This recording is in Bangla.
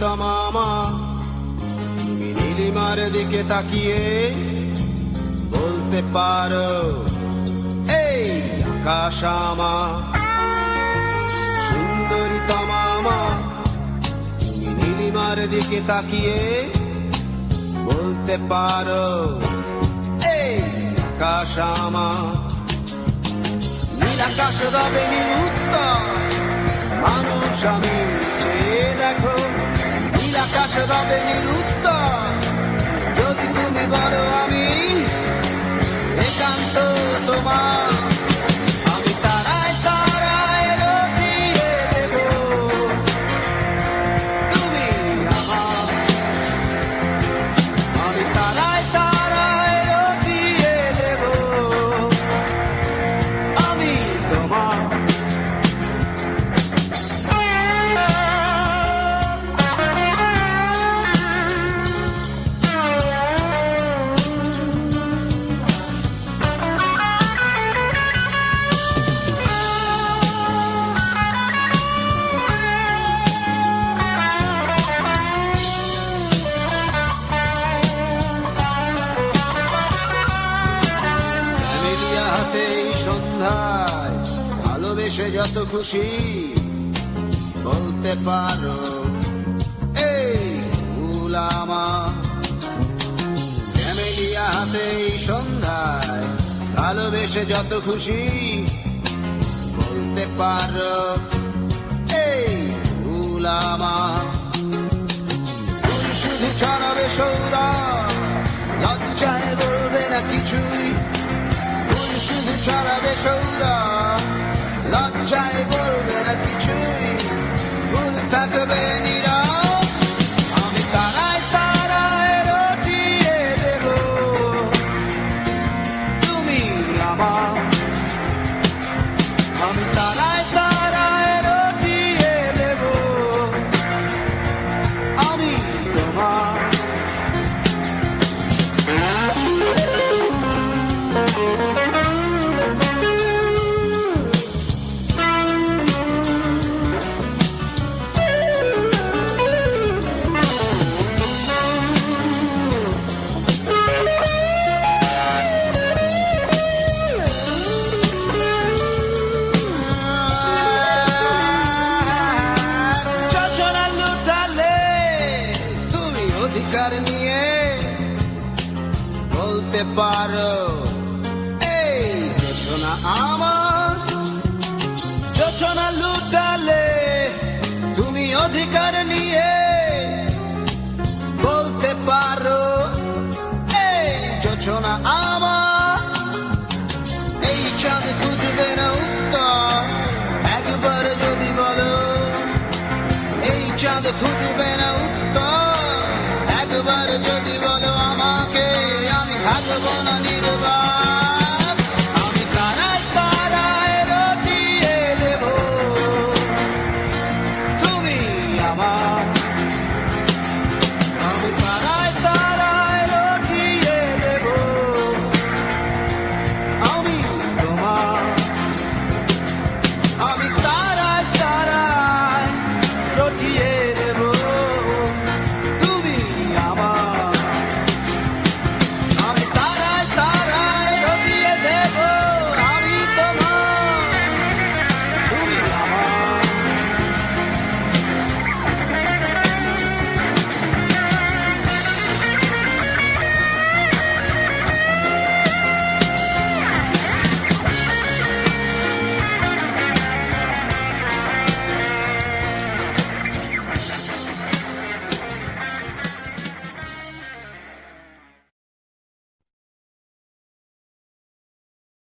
তমামা তুমি নীলিমার দিকে তাকিয়ে বলতে পারো, এই আকাশ আমার। সুন্দরী তমামা তুমি নীলিমার দিকে তাকিয়ে বলতে এই আকাশ আমার। নীল আকাশ রবে নিরুত্তর, মানুষ আমি নীল আকাশ রবে ভালোবেসে যত খুশি বলতে পারো। এই আমার। ক্যামেলিয়া হাতে এই সন্ধ্যায় ভালোবেসে যত খুশি বলতে পারো। এই ফুল আমার। শুধু ছড়াবে সৌরা লজ্জায় বলবে না কিছুই। শুধু ছড়াবে সৌরা লজ্জায় বলবে না কিছুই ফুল থাকবে বলতে পারো। এই যোজনা আমার। যোজনা লুটালে তুমি অধিকার নিয়ে বলতে পারো। এই যোজনা আমার। এই চাঁদ খুঁজবে না উত্তর। একবার যদি বলো, এই চাঁদ খুঁজবে না